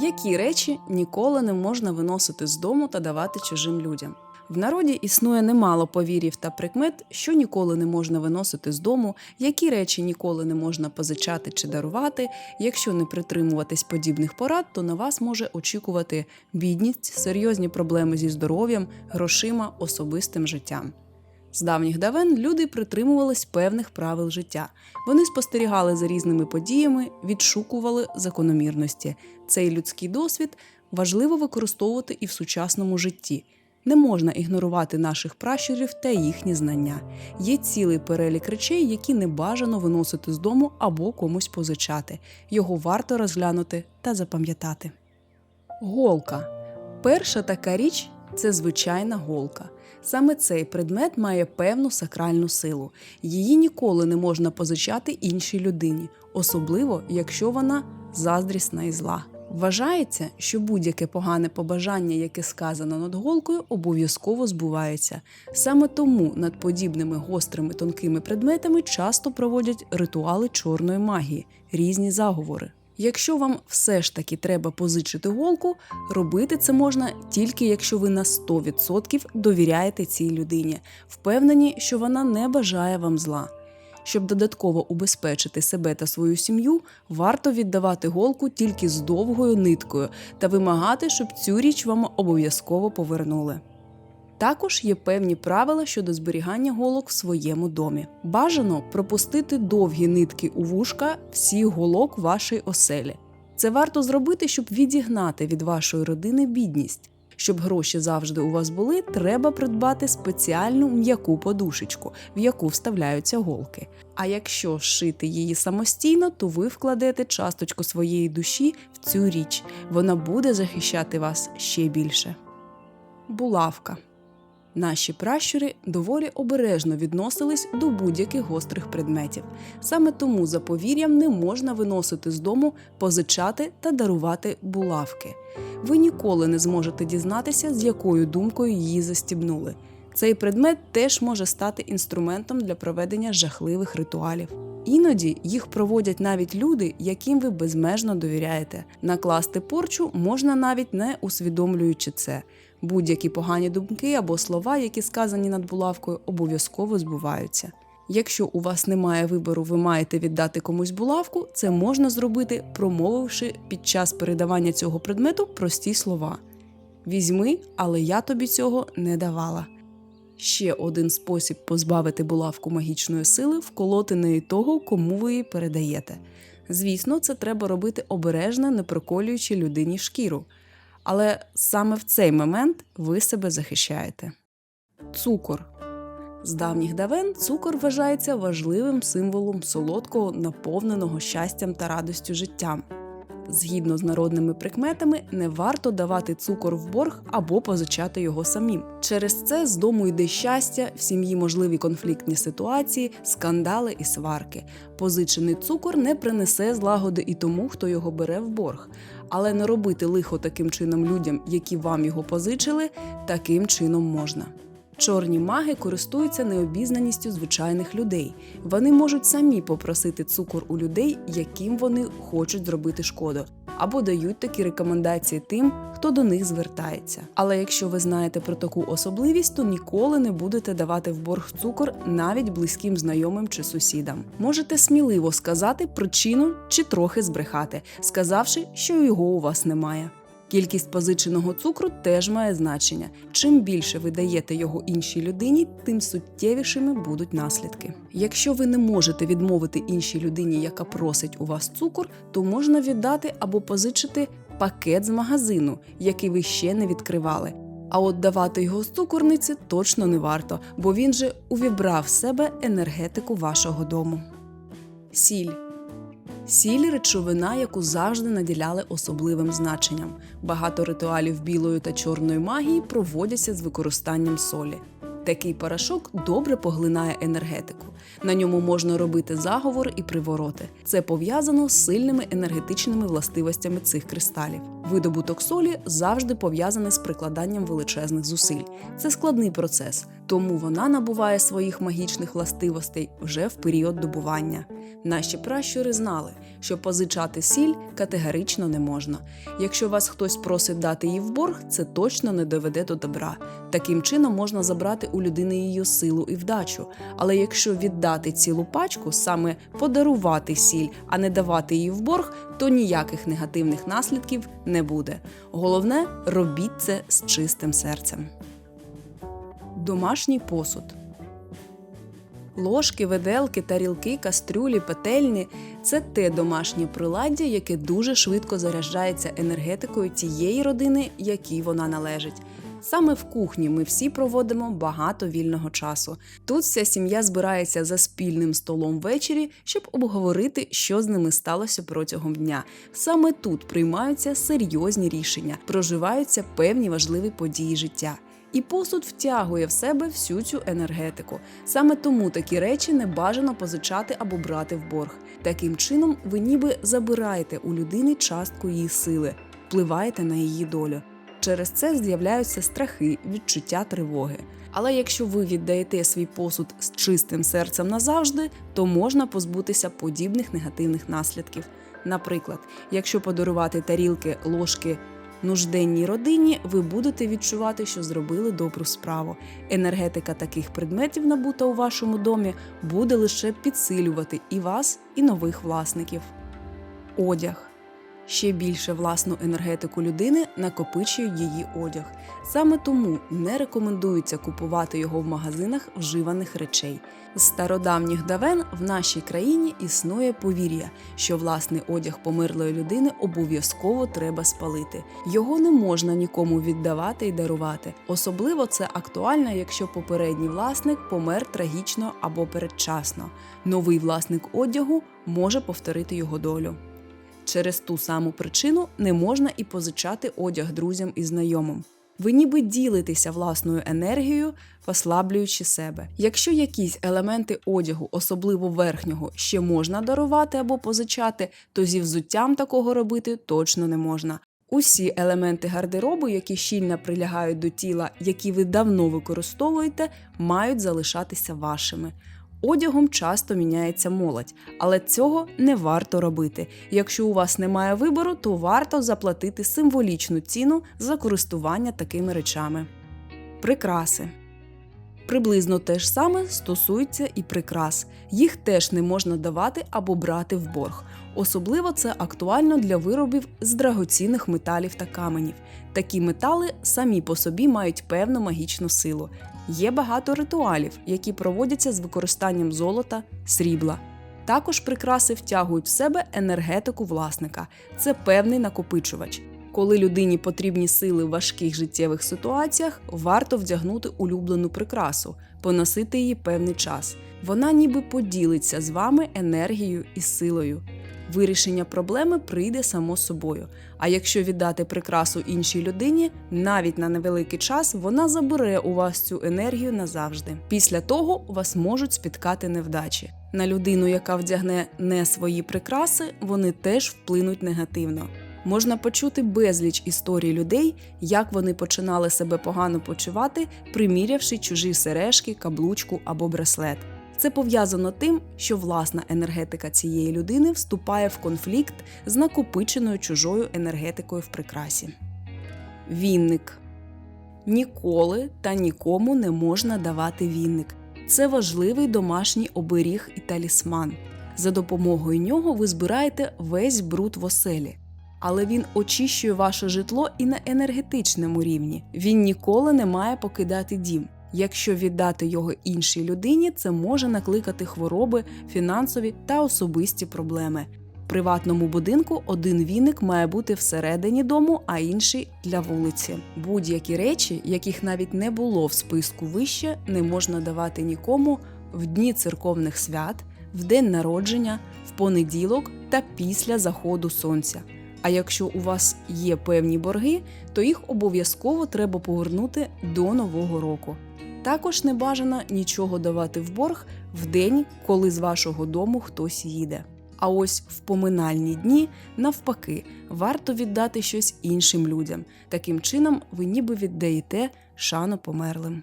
Які речі ніколи не можна виносити з дому та давати чужим людям? В народі існує немало повірів та прикмет, що ніколи не можна виносити з дому, які речі ніколи не можна позичати чи дарувати. Якщо не притримуватись подібних порад, то на вас може очікувати бідність, серйозні проблеми зі здоров'ям, грошима, особистим життям. З давніх давен люди притримувались певних правил життя. Вони спостерігали за різними подіями, відшукували закономірності. Цей людський досвід важливо використовувати і в сучасному житті. Не можна ігнорувати наших пращурів та їхні знання. Є цілий перелік речей, які не бажано виносити з дому або комусь позичати. Його варто розглянути та запам'ятати. Голка. Перша така річ це звичайна голка. Саме цей предмет має певну сакральну силу. Її ніколи не можна позичати іншій людині, особливо якщо вона заздрісна і зла. Вважається, що будь-яке погане побажання, яке сказано над голкою, обов'язково збувається. Саме тому над подібними гострими тонкими предметами часто проводять ритуали чорної магії, різні заговори. Якщо вам все ж таки треба позичити голку, робити це можна тільки якщо ви на 100% довіряєте цій людині, впевнені, що вона не бажає вам зла. Щоб додатково убезпечити себе та свою сім'ю, варто віддавати голку тільки з довгою ниткою та вимагати, щоб цю річ вам обов'язково повернули. Також є певні правила щодо зберігання голок в своєму домі. Бажано пропустити довгі нитки у вушка всіх голок вашої оселі. Це варто зробити, щоб відігнати від вашої родини бідність. Щоб гроші завжди у вас були, треба придбати спеціальну м'яку подушечку, в яку вставляються голки. А якщо шити її самостійно, то ви вкладете часточку своєї душі в цю річ. Вона буде захищати вас ще більше. Булавка. Наші пращури доволі обережно відносились до будь-яких гострих предметів. Саме тому за повір'ям не можна виносити з дому, позичати та дарувати булавки. Ви ніколи не зможете дізнатися, з якою думкою її застібнули. Цей предмет теж може стати інструментом для проведення жахливих ритуалів. Іноді їх проводять навіть люди, яким ви безмежно довіряєте. Накласти порчу можна навіть не усвідомлюючи це. Будь-які погані думки або слова, які сказані над булавкою, обов'язково збуваються. Якщо у вас немає вибору, ви маєте віддати комусь булавку, це можна зробити, промовивши під час передавання цього предмету прості слова: Візьми, але я тобі цього не давала. Ще один спосіб позбавити булавку магічної сили вколоти неї того, кому ви її передаєте. Звісно, це треба робити обережно, не проколюючи людині шкіру. Але саме в цей момент ви себе захищаєте. Цукор. З давніх давен цукор вважається важливим символом солодкого, наповненого щастям та радістю життям. Згідно з народними прикметами, не варто давати цукор в борг або позичати його самим. Через це з дому йде щастя, в сім'ї можливі конфліктні ситуації, скандали і сварки. Позичений цукор не принесе злагоди і тому, хто його бере в борг. Але не робити лихо таким чином людям, які вам його позичили, таким чином можна. Чорні маги користуються необізнаністю звичайних людей. Вони можуть самі попросити цукор у людей, яким вони хочуть зробити шкоду, або дають такі рекомендації тим, хто до них звертається. Але якщо ви знаєте про таку особливість, то ніколи не будете давати в борг цукор навіть близьким знайомим чи сусідам. Можете сміливо сказати причину чи трохи збрехати, сказавши, що його у вас немає. Кількість позиченого цукру теж має значення. Чим більше ви даєте його іншій людині, тим суттєвішими будуть наслідки. Якщо ви не можете відмовити іншій людині, яка просить у вас цукор, то можна віддати або позичити пакет з магазину, який ви ще не відкривали. А от давати його з цукорниці точно не варто, бо він же увібрав в себе енергетику вашого дому. Сіль. Сіль речовина, яку завжди наділяли особливим значенням. Багато ритуалів білої та чорної магії проводяться з використанням солі. Такий порошок добре поглинає енергетику. На ньому можна робити заговор і привороти. Це пов'язано з сильними енергетичними властивостями цих кристалів. Видобуток солі завжди пов'язаний з прикладанням величезних зусиль. Це складний процес, тому вона набуває своїх магічних властивостей вже в період добування. Наші пращури знали, що позичати сіль категорично не можна. Якщо вас хтось просить дати її в борг, це точно не доведе до добра. Таким чином можна забрати у людини її силу і вдачу. Але якщо віддати цілу пачку, саме подарувати сіль, а не давати її в борг, то ніяких негативних наслідків не буде. Головне, робіть це з чистим серцем. Домашній посуд. Ложки, виделки, тарілки, кастрюлі, петельні це те домашнє приладдя, яке дуже швидко заряджається енергетикою тієї родини, якій вона належить. Саме в кухні ми всі проводимо багато вільного часу. Тут вся сім'я збирається за спільним столом ввечері, щоб обговорити, що з ними сталося протягом дня. Саме тут приймаються серйозні рішення, проживаються певні важливі події життя. І посуд втягує в себе всю цю енергетику. Саме тому такі речі не бажано позичати або брати в борг. Таким чином, ви ніби забираєте у людини частку її сили, впливаєте на її долю. Через це з'являються страхи, відчуття тривоги. Але якщо ви віддаєте свій посуд з чистим серцем назавжди, то можна позбутися подібних негативних наслідків. Наприклад, якщо подарувати тарілки, ложки нужденній родині, ви будете відчувати, що зробили добру справу. Енергетика таких предметів, набута у вашому домі, буде лише підсилювати і вас, і нових власників. Одяг. Ще більше власну енергетику людини накопичує її одяг. Саме тому не рекомендується купувати його в магазинах вживаних речей. З стародавніх давен в нашій країні існує повір'я, що власний одяг померлої людини обов'язково треба спалити. Його не можна нікому віддавати і дарувати. Особливо це актуально, якщо попередній власник помер трагічно або передчасно. Новий власник одягу може повторити його долю. Через ту саму причину не можна і позичати одяг друзям і знайомим. Ви ніби ділитеся власною енергією, послаблюючи себе. Якщо якісь елементи одягу, особливо верхнього, ще можна дарувати або позичати, то зі взуттям такого робити точно не можна. Усі елементи гардеробу, які щільно прилягають до тіла, які ви давно використовуєте, мають залишатися вашими. Одягом часто міняється молодь, але цього не варто робити. Якщо у вас немає вибору, то варто заплатити символічну ціну за користування такими речами. Прикраси. Приблизно те ж саме стосується і прикрас. Їх теж не можна давати або брати в борг. Особливо це актуально для виробів з драгоцінних металів та каменів. Такі метали самі по собі мають певну магічну силу. Є багато ритуалів, які проводяться з використанням золота, срібла. Також прикраси втягують в себе енергетику власника. Це певний накопичувач. Коли людині потрібні сили в важких життєвих ситуаціях, варто вдягнути улюблену прикрасу, поносити її певний час. Вона ніби поділиться з вами енергією і силою. Вирішення проблеми прийде само собою. А якщо віддати прикрасу іншій людині, навіть на невеликий час вона забере у вас цю енергію назавжди. Після того вас можуть спіткати невдачі. На людину, яка вдягне не свої прикраси, вони теж вплинуть негативно. Можна почути безліч історій людей, як вони починали себе погано почувати, примірявши чужі сережки, каблучку або браслет. Це пов'язано тим, що власна енергетика цієї людини вступає в конфлікт з накопиченою чужою енергетикою в прикрасі. Вінник ніколи та нікому не можна давати вінник. Це важливий домашній оберіг і талісман. За допомогою нього ви збираєте весь бруд в оселі. Але він очищує ваше житло і на енергетичному рівні. Він ніколи не має покидати дім. Якщо віддати його іншій людині, це може накликати хвороби, фінансові та особисті проблеми. В приватному будинку один віник має бути всередині дому, а інший для вулиці. Будь-які речі, яких навіть не було в списку вище, не можна давати нікому в дні церковних свят, в день народження, в понеділок та після заходу сонця. А якщо у вас є певні борги, то їх обов'язково треба повернути до нового року. Також не бажано нічого давати в борг в день, коли з вашого дому хтось їде. А ось в поминальні дні, навпаки, варто віддати щось іншим людям. Таким чином, ви ніби віддаєте шану померлим.